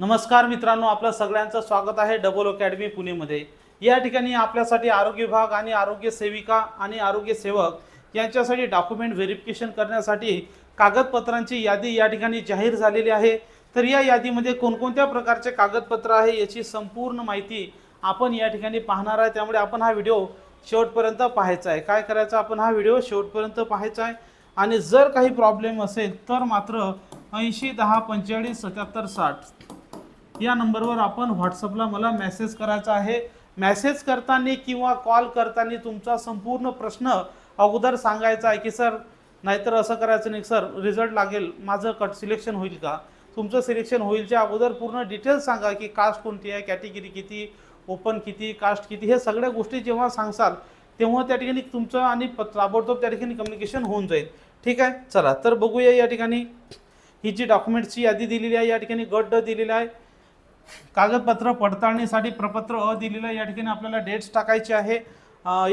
नमस्कार मित्रांनो आपलं सगळ्यांचं स्वागत आहे डबल अकॅडमी पुणेमध्ये. या ठिकाणी आपल्यासाठी आरोग्य विभाग आणि आरोग्य सेविका आणि आरोग्य सेवक यांच्यासाठी डॉक्युमेंट व्हेरिफिकेशन करण्यासाठी कागदपत्रांची यादी या ठिकाणी जाहीर झालेली आहे. तर या यादीमध्ये कोणकोणत्या प्रकारचे कागदपत्र आहे याची संपूर्ण माहिती आपण या ठिकाणी पाहणार आहे. त्यामुळे आपण हा व्हिडिओ शेवटपर्यंत पाहायचा आहे. काय करायचं? आपण हा व्हिडिओ शेवटपर्यंत पाहायचा आहे. आणि जर काही प्रॉब्लेम असेल तर मात्र ऐंशी दहा पंचेचाळीस सत्याहत्तर साठ या नंबरवर आपण व्हॉट्सअपला मला मेसेज करायचा आहे. मेसेज करताना किंवा कॉल करताना तुमचा संपूर्ण प्रश्न अगोदर सांगायचा आहे की सर नाहीतर असं करायचं नाही. सर रिझल्ट लागेल. माझं कट सिलेक्शन होईल का? तुमचं सिलेक्शन होईलच्या अगोदर पूर्ण डिटेल्स सांगा की कास्ट कोणती आहे कॅटेगरी किती ओपन किती कास्ट किती हे सगळ्या गोष्टी जेव्हा सांगसाल तेव्हा त्या ठिकाणी तुमचं आणि प- ताबडतोब त्या ठिकाणी कम्युनिकेशन होऊन जाईल. ठीक आहे? चला तर बघूया या ठिकाणी. ही जी डॉक्युमेंटची यादी दिलेली आहे या ठिकाणी गट ड दिलेला आहे. कागदपत्र पडताळणीसाठी प्रपत्र अ दिलेलं आहे. या ठिकाणी आपल्याला डेट्स टाकायचे आहे.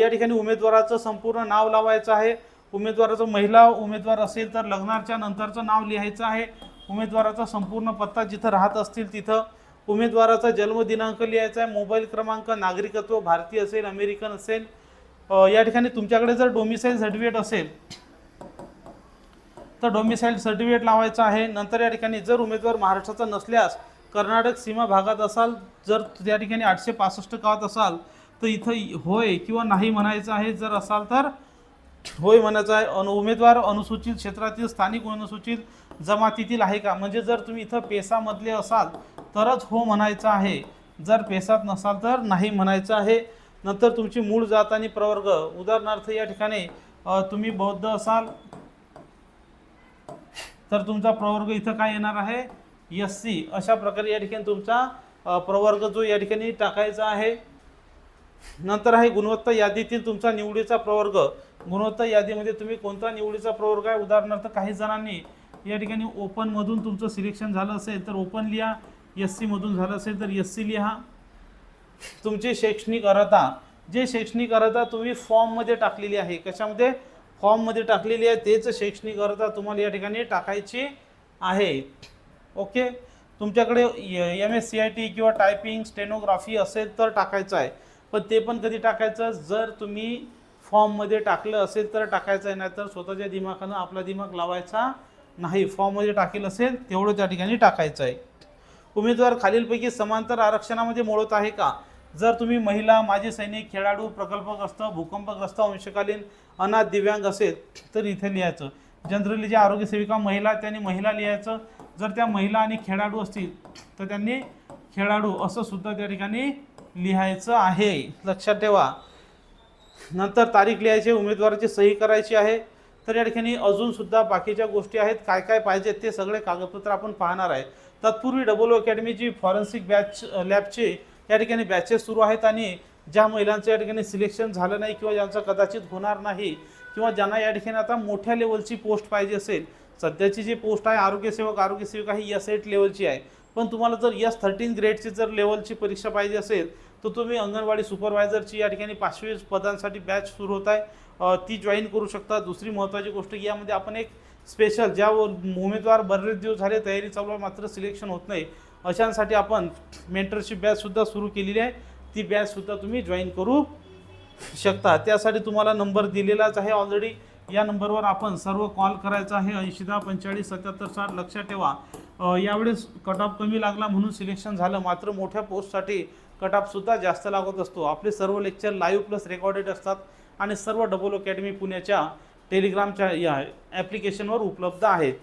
या ठिकाणी उमेदवाराचं संपूर्ण नाव लावायचं आहे. उमेदवाराचं महिला उमेदवार असेल तर लग्नाच्या नंतरचं नाव लिहायचं आहे. उमेदवाराचा संपूर्ण पत्ता जिथं राहत असतील तिथं. उमेदवाराचा जन्मदिनांक लिहायचा आहे. मोबाईल क्रमांक नागरिकत्व भारतीय असेल अमेरिकन असेल. या ठिकाणी तुमच्याकडे जर डोमिसाईल सर्टिफिकेट असेल तर डोमिसाईल सर्टिफिकेट लावायचं आहे. नंतर या ठिकाणी जर उमेदवार महाराष्ट्राचा नसल्यास कर्नाटक सीमा भागात असाल जर त्या ठिकाणी आठशे पासष्ट गावात असाल तर इथं होय किंवा नाही म्हणायचं आहे जर असाल तर होय म्हणायचं आहे. अनु उमेदवार अनुसूचित क्षेत्रातील स्थानिक अनुसूचित जमातीतील आहे का? म्हणजे जर तुम्ही इथं पेसामधले असाल तरच हो म्हणायचं आहे. जर पेसात नसाल तर नाही म्हणायचं आहे. नंतर तुमची मूळ जात आणि प्रवर्ग उदाहरणार्थ या ठिकाणी तुम्ही बौद्ध असाल तर तुमचा प्रवर्ग इथं काय येणार आहे? एस सी अशा प्रकारे या ठिकाणी तुमचा प्रवर्ग जो या ठिकाणी टाकायचा आहे. नंतर आहे गुणवत्ता यादीतील तुमचा निवडीचा प्रवर्ग. गुणवत्ता यादीमध्ये तुम्ही कोणता निवडीचा प्रवर्ग आहे? उदाहरणार्थ काही जणांनी या ठिकाणी ओपनमधून तुमचं सिलेक्शन झालं असेल तर ओपन लिहा. एस सीमधून झालं असेल तर एस सी लिहा. तुमची शैक्षणिक अर्हता. जे शैक्षणिक अर्हता तुम्ही फॉर्ममध्ये टाकलेली आहे कशामध्ये? फॉर्ममध्ये टाकलेली आहे तेच शैक्षणिक अर्हता तुम्हाला या ठिकाणी टाकायची आहे. ओके? तुमच्याकडे M S C I T किंवा टायपिंग स्टेनोग्राफी असेल तर टाकायचं आहे. पण ते पण कधी टाकायचं? जर तुम्ही फॉर्ममध्ये टाकलं असेल तर टाकायचं आहे नाहीतर स्वतःच्या दिमाखानं आपला दिमाग लावायचा नाही. फॉर्ममध्ये टाकेल असेल तेवढं त्या ठिकाणी टाकायचं आहे. उमेदवार खालीलपैकी समांतर आरक्षणामध्ये मोडत आहे का? जर तुम्ही महिला माजी सैनिक खेळाडू प्रकल्पग्रस्त भूकंपग्रस्त अंशकालीन अनाथ दिव्यांग असेल तर इथे लिहायचं. जनरली जे आरोग्य सेविका महिला त्यांनी महिला लिहायचं. जर त्या महिला आणि खेळाडू असतील तर त्यांनी खेळाडू असं सुद्धा त्या ठिकाणी लिहायचं आहे. लक्षात ठेवा. नंतर तारीख लिहायची उमेदवाराची सही करायची आहे. तर या ठिकाणी अजूनसुद्धा बाकीच्या गोष्टी आहेत. काय काय पाहिजे ते सगळे कागदपत्र आपण पाहणार आहे. तत्पूर्वी डबल अकॅडमीची फॉरेन्सिक बॅच लॅबचे या ठिकाणी बॅचेस सुरू आहेत आणि ज्या महिलांचं या ठिकाणी सिलेक्शन झालं नाही किंवा ज्यांचं कदाचित होणार नाही किंवा ज्यांना या ठिकाणी आता मोठ्या लेवलची पोस्ट पाहिजे असेल सध्याची जी पोस्ट आहे आरोग्यसेवक आरोग्यसेविका ही एस एट लेवलची आहे. पण तुम्हाला जर एस थर्टीन ग्रेडची जर लेवलची परीक्षा पाहिजे असेल तर तुम्ही अंगणवाडी सुपरवायझरची या ठिकाणी पाचवी पदांसाठी बॅच सुरू होत आहे. ती जॉईन करू शकता. दुसरी महत्त्वाची गोष्ट की यामध्ये आपण एक स्पेशल ज्या उमेदवार बरेच दिवस झाले तयारी चालू आहे मात्र सिलेक्शन होत नाही. अशांसाठी आपण मेंटरशिप बॅचसुद्धा सुरू केलेली आहे. ती बॅचसुद्धा तुम्ही जॉईन करू शकता. त्यासाठी तुम्हाला नंबर दिलेलाच आहे ऑलरेडी या नंबरवर आपण सर्व कॉल करायचा आहे. ऐंशी दहा पंचेचाळीस सत्याहत्तर साठ लक्षात ठेवा. यावेळेस कट ऑफ कमी लागला म्हणून सिलेक्शन झालं. मात्र मोठ्या पोस्टसाठी कट ऑफसुद्धा जास्त लागत असतो. आपले सर्व लेक्चर लाईव्ह प्लस रेकॉर्डेड असतात आणि सर्व डबल अकॅडमी पुण्याच्या टेलिग्रामच्या या ॲप्लिकेशनवर उपलब्ध आहेत.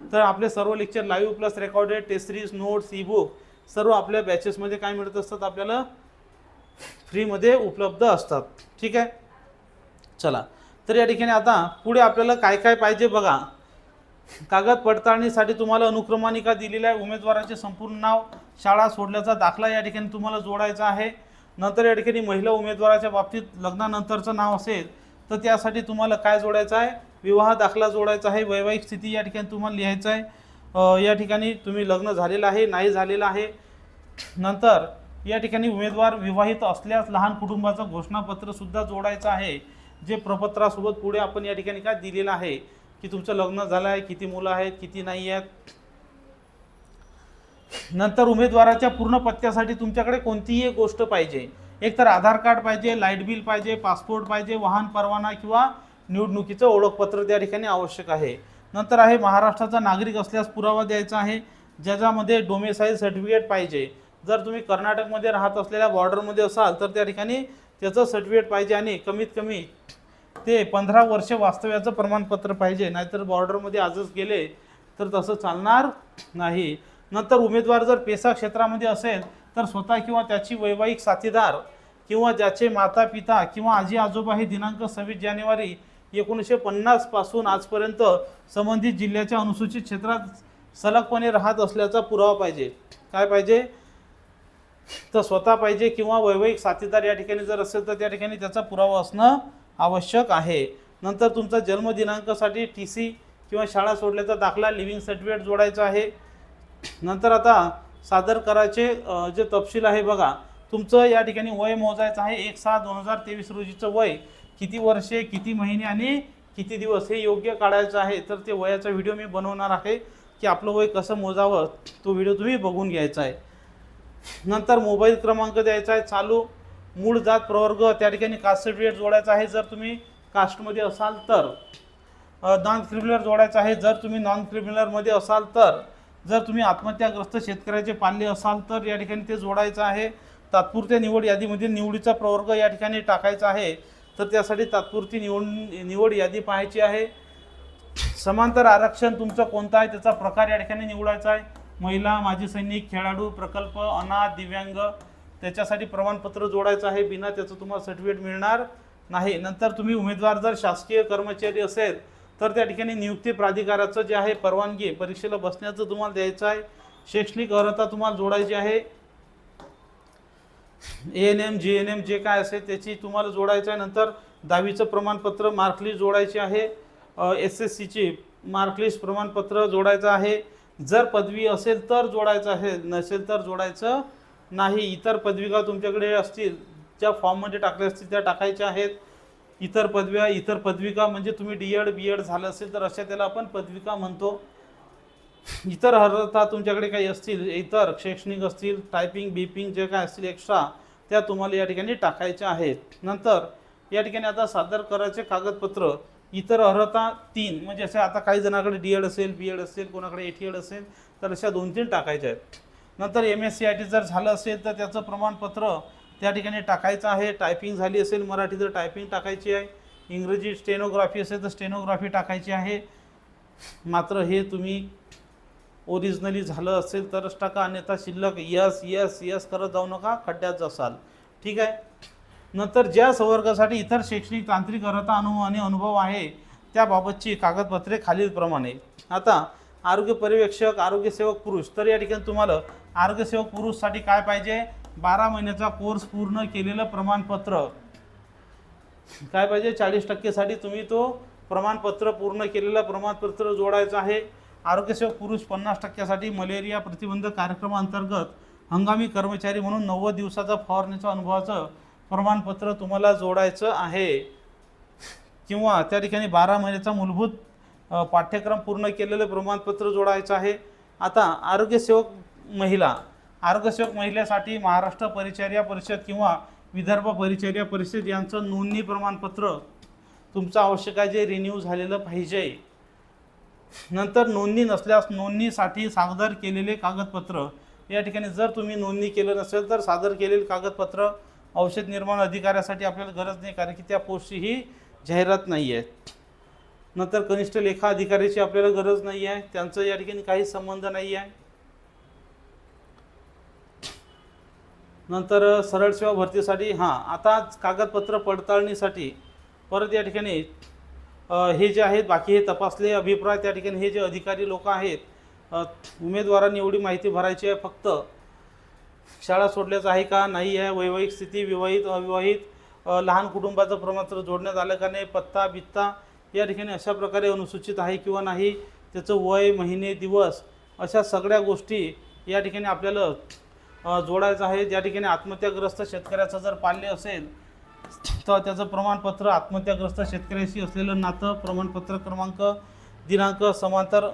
तर आपले सर्व lecture live plus recorded test series notes e book सर्व आपल्या बॅचेसमध्ये काय मिळत असतात? आपल्याला फ्रीमध्ये उपलब्ध असतात. ठीक आहे? चला. तर या ठिकाणी आता पुढे आपल्याला काय काय पाहिजे बघा. कागद पडताळणीसाठी तुम्हाला अनुक्रमानिका दिलेली आहे. उमेदवाराचे संपूर्ण नाव शाळा सोडल्याचा दाखला या ठिकाणी तुम्हाला जोडायचा आहे. नंतर या ठिकाणी महिला उमेदवाराच्या बाबतीत लग्नानंतरचं नाव असेल तर त्यासाठी तुम्हाला काय जोडायचं आहे? विवाह दाखला जोडायचा आहे. वैवाहिक स्थिती या ठिकाणी तुम्हाला लिहायचं आहे. या ठिकाणी तुम्ही लग्न झालेलं आहे नाही झालेलं आहे. नंतर या ठिकाणी उमेदवार विवाहित असल्यास लहान कुटुंबाचं घोषणापत्रसुद्धा जोडायचं आहे. जे प्रपत्रासोबत पुढे आपण या ठिकाणी काय दिलेलं आहे की तुमचं लग्न झालं आहे किती मुलं आहेत किती नाही आहेत. नंतर उमेदवाराच्या पूर्ण पत्त्यासाठी तुमच्याकडे कोणतीही एक गोष्ट पाहिजे. एकतर आधार कार्ड पाहिजे लाइट बिल पाहिजे पासपोर्ट पाहिजे वाहन परवाना किंवा निवडणुकीचं ओळखपत्र त्या ठिकाणी आवश्यक आहे. नंतर आहे महाराष्ट्राचा नागरिक असल्यास पुरावा द्यायचा आहे ज्याच्यामध्ये डोमेसाईल सर्टिफिकेट पाहिजे. जर तुम्ही कर्नाटकमध्ये राहत असलेल्या बॉर्डरमध्ये असाल तर त्या ठिकाणी त्याचं सर्टिफिकेट पाहिजे आणि कमीत कमी ते पंधरा वर्ष वास्तव्याचं प्रमाणपत्र पाहिजे. नाहीतर बॉर्डरमध्ये आजच गेले तर तसं चालणार नाही. नंतर उमेदवार जर पेसा क्षेत्रामध्ये असेल तर स्वतः किंवा त्याची वैवाहिक साथीदार किंवा ज्याचे माता पिता किंवा आजी आजोबा हे दिनांक सव्वीस जानेवारी एकोणीसशे पन्नासपासून आजपर्यंत संबंधित जिल्ह्याच्या अनुसूचित क्षेत्रात सलगपणे राहत असल्याचा पुरावा पाहिजे. काय पाहिजे? तर स्वतः पाहिजे किंवा वैवाहिक साथीदार या ठिकाणी जर असेल तर त्या ठिकाणी त्याचा पुरावा असणं आवश्यक आहे. नंतर तुमचा जन्मदिनांकासाठी टी सी किंवा शाळा सोडल्याचा दाखला लिव्हिंग सर्टिफिकेट जोडायचा आहे. नंतर आता सादर करायचे जे तपशील आहे बघा. तुमचं या ठिकाणी वय मोजायचं आहे एक सहा दोन हजार तेवीस रोजीचं वय. किती वर्षे किती महिने आणि किती दिवस हे योग्य काढायचं आहे. तर ते वयाचा व्हिडिओ मी बनवणार आहे की आपलं वय कसं मोजावं तो व्हिडिओ तुम्ही बघून घ्यायचा आहे. नंतर मोबाईल क्रमांक द्यायचा आहे चालू. मूळ जात प्रवर्ग त्या ठिकाणी कास्ट सर्टिफिकेट जोडायचं आहे जर तुम्ही कास्टमध्ये असाल तर. नॉन क्रिमिनल जोडायचं आहे जर तुम्ही नॉन क्रिमिनलमध्ये असाल तर. जर तुम्ही आत्महत्याग्रस्त शेतकऱ्याचे पाल्य असाल तर या ठिकाणी ते जोडायचं आहे. तात्पुरत्या निवड यादीमध्ये निवडीचा प्रवर्ग या ठिकाणी टाकायचा आहे. तर त्यासाठी तात्पुरती निवड निवड यादी पाहायची आहे. समांतर आरक्षण तुमचं कोणतं आहे? त्याचा प्रकार या ठिकाणी निवडायचा आहे. महिला माजी सैनिक खेळाडू प्रकल्प अनाथ दिव्यांग त्याच्यासाठी प्रमाणपत्र जोडायचं आहे. बिना त्याचं तुम्हाला सर्टिफिकेट मिळणार नाही. नंतर तुम्ही उमेदवार जर शासकीय कर्मचारी असेल तर त्या ठिकाणी नियुक्ती प्राधिकाराचं जे आहे परवानगी परीक्षेला बसण्याचं तुम्हाला द्यायचं आहे. शैक्षणिक अर्हता तुम्हाला जोडायची आहे. A N M G N M जे काय असेल त्याची तुम्हाला जोडायचं आहे. नंतर दहावीचं प्रमाणपत्र मार्कलिस्ट जोडायची आहे. एस एस सीची मार्कलिस्ट प्रमाणपत्र जोडायचं आहे. जर पदवी असेल तर जोडायचं आहे नसेल तर जोडायचं नाही. इतर पदविका तुमच्याकडे असतील ज्या फॉर्ममध्ये टाकल्या असतील त्या टाकायच्या आहेत. इतर पदव्या इतर पदविका म्हणजे तुम्ही डी एड बी एड झालं असेल तर अशा त्याला आपण पदविका म्हणतो. इतर अर्हता तुमच्याकडे काही असतील इतर शैक्षणिक असतील टायपिंग बीपिंग जे काय असतील एक्स्ट्रा त्या तुम्हाला या ठिकाणी टाकायच्या आहेत. नंतर या ठिकाणी आता सादर करायचे कागदपत्र. इतर अर्हता तीन. म्हणजे असे आता काही जणांकडे डी एड असेल बी एड असेल कोणाकडे ए टी एड असेल तर अशा दोन तीन टाकायच्या आहेत. नंतर M S C I T जर झालं असेल तर त्याचं प्रमाणपत्र त्या ठिकाणी टाकायचं आहे. टायपिंग झाली असेल मराठी तर टायपिंग टाकायची आहे. इंग्रजी स्टेनोग्राफी असेल तर स्टेनोग्राफी टाकायची आहे. मात्र हे तुम्ही ओरिजिनली झालं असेल तरच टाका. अन्यथा शिल्लक यस यस यस करत जाऊ नका. खड्ड्यात जासाल. ठीक आहे? नंतर ज्या संवर्गासाठी इतर शैक्षणिक तांत्रिक अर्हता अनुभव आणि अनुभव आहे त्याबाबतची कागदपत्रे खालीलप्रमाणे. आता आरोग्य पर्यवेक्षक आरोग्यसेवक पुरुष. तर या ठिकाणी तुम्हाला आरोग्यसेवक पुरुषसाठी काय पाहिजे? बारा महिन्याचा कोर्स पूर्ण केलेलं प्रमाणपत्र. काय पाहिजे? चाळीस टक्केसाठी तुम्ही तो प्रमाणपत्र पूर्ण केलेलं प्रमाणपत्र जोडायचं आहे. आरोग्यसेवक पुरुष पन्नास टक्क्यासाठी मलेरिया प्रतिबंध कार्यक्रमाअंतर्गत हंगामी कर्मचारी म्हणून नव्वद दिवसाचा फवारणीचा अनुभवाचं प्रमाणपत्र तुम्हाला जोडायचं आहे. किंवा त्या ठिकाणी बारा महिन्याचा मूलभूत पाठ्यक्रम पूर्ण केलेलं प्रमाणपत्र जोडायचं आहे. आता आरोग्यसेवक महिला आरोग्यसेवक महिलेसाठी महाराष्ट्र परिचर्या परिषद किंवा विदर्भ परिचर्या परिषद यांचं नोंदणी प्रमाणपत्र तुमचं आवश्यक आहे जे रिन्यू झालेलं पाहिजे. नंतर नोंदणी नसल्यास नोंदणीसाठी सादर केलेले कागदपत्र. या ठिकाणी जर तुम्ही नोंदणी केलं नसेल तर सादर केलेले कागदपत्र औषध निर्माण अधिकाऱ्यासाठी आपल्याला गरज नाही कारण की त्या पोस्टची ही जाहिरात नाही आहे. नंतर कनिष्ठ लेखा अधिकाऱ्याची आपल्याला गरज नाही आहे. त्यांचं या ठिकाणी काही संबंध नाही आहे. नंतर सरळ सेवा भरतीसाठी हां आता कागदपत्र पडताळणीसाठी परत या ठिकाणी हे जे आहेत बाकी हे तपासले अभिप्राय त्या ठिकाणी हे जे अधिकारी लोक आहेत उमेदवारांनी एवढी माहिती भरायची आहे फक्त. शाळा सोडल्याचं आहे का? नाही आहे. वैवाहिक स्थिती विवाहित अविवाहित लहान कुटुंबाचं प्रमाणपत्र जोडण्यात आलं का नाही? पत्ता बित्ता या ठिकाणी अशा प्रकारे अनुसूचित आहे किंवा नाही? त्याचं वय महिने दिवस अशा सगळ्या गोष्टी या ठिकाणी आपल्याला जोडायचं आहे. ज्या ठिकाणी आत्महत्याग्रस्त शेतकऱ्याचं जर पाल्य असेल तर त्याचं प्रमाणपत्र आत्महत्याग्रस्त शेतकऱ्याशी असलेलं नातं प्रमाणपत्र क्रमांक दिनांक समांतर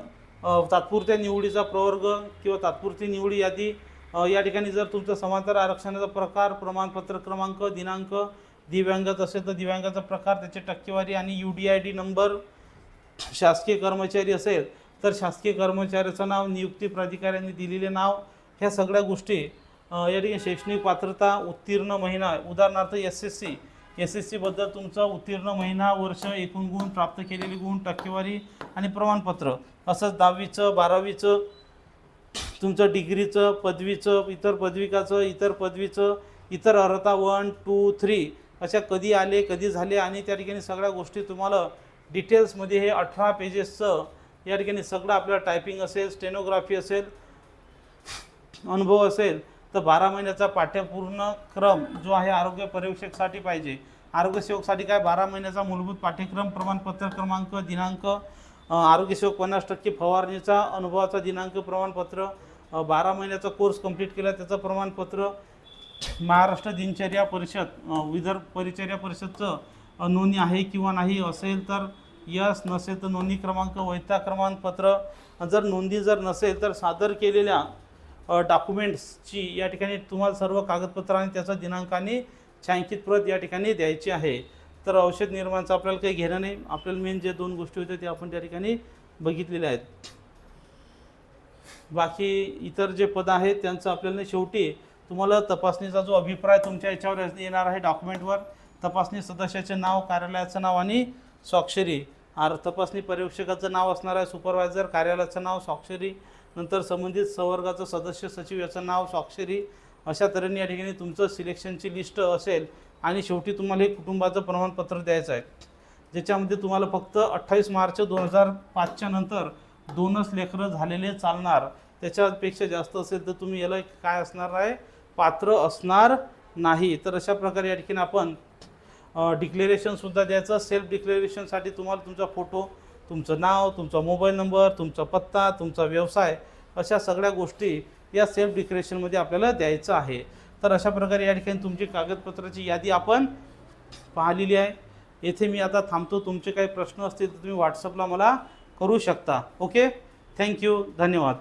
तात्पुरत्या निवडीचा प्रवर्ग किंवा तात्पुरती निवडी यादी या ठिकाणी जर तुमचं समांतर आरक्षणाचा प्रकार प्रमाणपत्र क्रमांक दिनांक दिव्यांगात असेल तर दिव्यांगाचा प्रकार त्याची टक्केवारी आणि U D I D number शासकीय कर्मचारी असेल तर शासकीय कर्मचाऱ्याचं नाव नियुक्ती प्राधिकाऱ्यांनी दिलेले नाव ह्या सगळ्या गोष्टी या ठिकाणी शैक्षणिक पात्रता उत्तीर्ण महिना उदाहरणार्थ S S C S S सीबद्दल तुमचा उत्तीर्ण महिना वर्ष एकूण गुण प्राप्त केलेले गुण टक्केवारी आणि प्रमाणपत्र असंच दहावीचं बारावीचं तुमचं डिग्रीचं पदवीचं इतर पदविकाचं इतर पदवीचं इतर अर्हता वन टू थ्री अशा कधी आले कधी झाले आणि त्या ठिकाणी सगळ्या गोष्टी तुम्हाला डिटेल्समध्ये हे अठरा पेजेसचं या ठिकाणी सगळं आपल्याला टायपिंग असेल स्टेनोग्राफी असेल अनुभव असेल तर बारा महिन्याचा पाठ्यपूर्ण क्रम जो आहे आरोग्य पर्यवेक्षकसाठी पाहिजे. आरोग्यसेवकसाठी काय? बारा महिन्याचा मूलभूत पाठ्यक्रम प्रमाणपत्र क्रमांक दिनांक आरोग्यसेवक पन्नास टक्के फवारणीचा अनुभवाचा दिनांक प्रमाणपत्र बारा महिन्याचा कोर्स कंप्लीट केला त्याचं प्रमाणपत्र महाराष्ट्र दिनचर्या परिषद विदर्भ परिचर्या परिषदचं नोंदणी आहे किंवा नाही असेल तर यस नसेल तर नोंदणी क्रमांक वैता प्रमाणपत्र जर नोंदणी जर नसेल तर सादर केलेल्या डॉक्युमेंट्सची या ठिकाणी तुम्हाला सर्व कागदपत्र आणि त्याचा दिनांकाने छायांकित प्रत या ठिकाणी द्यायची आहे. तर औषध निर्माणचं आपल्याला काही घेणं नाही. आपल्याला मेन जे दोन गोष्टी होत्या ते आपण त्या ठिकाणी बघितलेल्या आहेत. बाकी इतर जे पद आहेत त्यांचं आपल्याला शेवटी तुम्हाला तपासणीचा जो अभिप्राय तुमच्या याच्यावर येणार आहे डॉक्युमेंटवर तपासणी सदस्याचे नाव कार्यालयाचं नाव आणि स्वाक्षरी. आर तपासणी पर्यवेक्षकाचं नाव असणार आहे सुपरवायझर कार्यालयाचं नाव स्वाक्षरी. नंतर संबंधित संवर्गाचं सदस्य सचिव याचं नाव स्वाक्षरी. अशा तऱ्हेने या ठिकाणी तुमचं सिलेक्शनची लिस्ट असेल आणि शेवटी तुम्हाला हे कुटुंबाचं प्रमाणपत्र द्यायचं आहे. ज्याच्यामध्ये तुम्हाला फक्त अठ्ठावीस मार्च दोन हजार पाचच्या नंतर दोनच लेकरं झालेले चालणार. त्याच्यापेक्षा जास्त असेल तर तुम्ही याला काय असणार आहे? पात्र असणार नाही. तर अशा प्रकारे या ठिकाणी आपण डिक्लेरेशनसुद्धा द्यायचं. सेल्फ डिक्लेरेशनसाठी तुम्हाला तुमचा फोटो तुमचं नाव तुमचा मोबाईल नंबर तुमचा पत्ता तुमचा व्यवसाय अशा सगळ्या गोष्टी या सेल्फ डिक्लेरेशनमध्ये आपल्याला द्यायचं आहे. तर अशा प्रकारे या ठिकाणी तुमची कागदपत्राची यादी आपण पाहिलेली आहे. येथे मी आता थांबतो. तुमचे काही प्रश्न असतील तर तुम्ही व्हॉट्सअपला मला करू शकता. ओके थँक्यू धन्यवाद.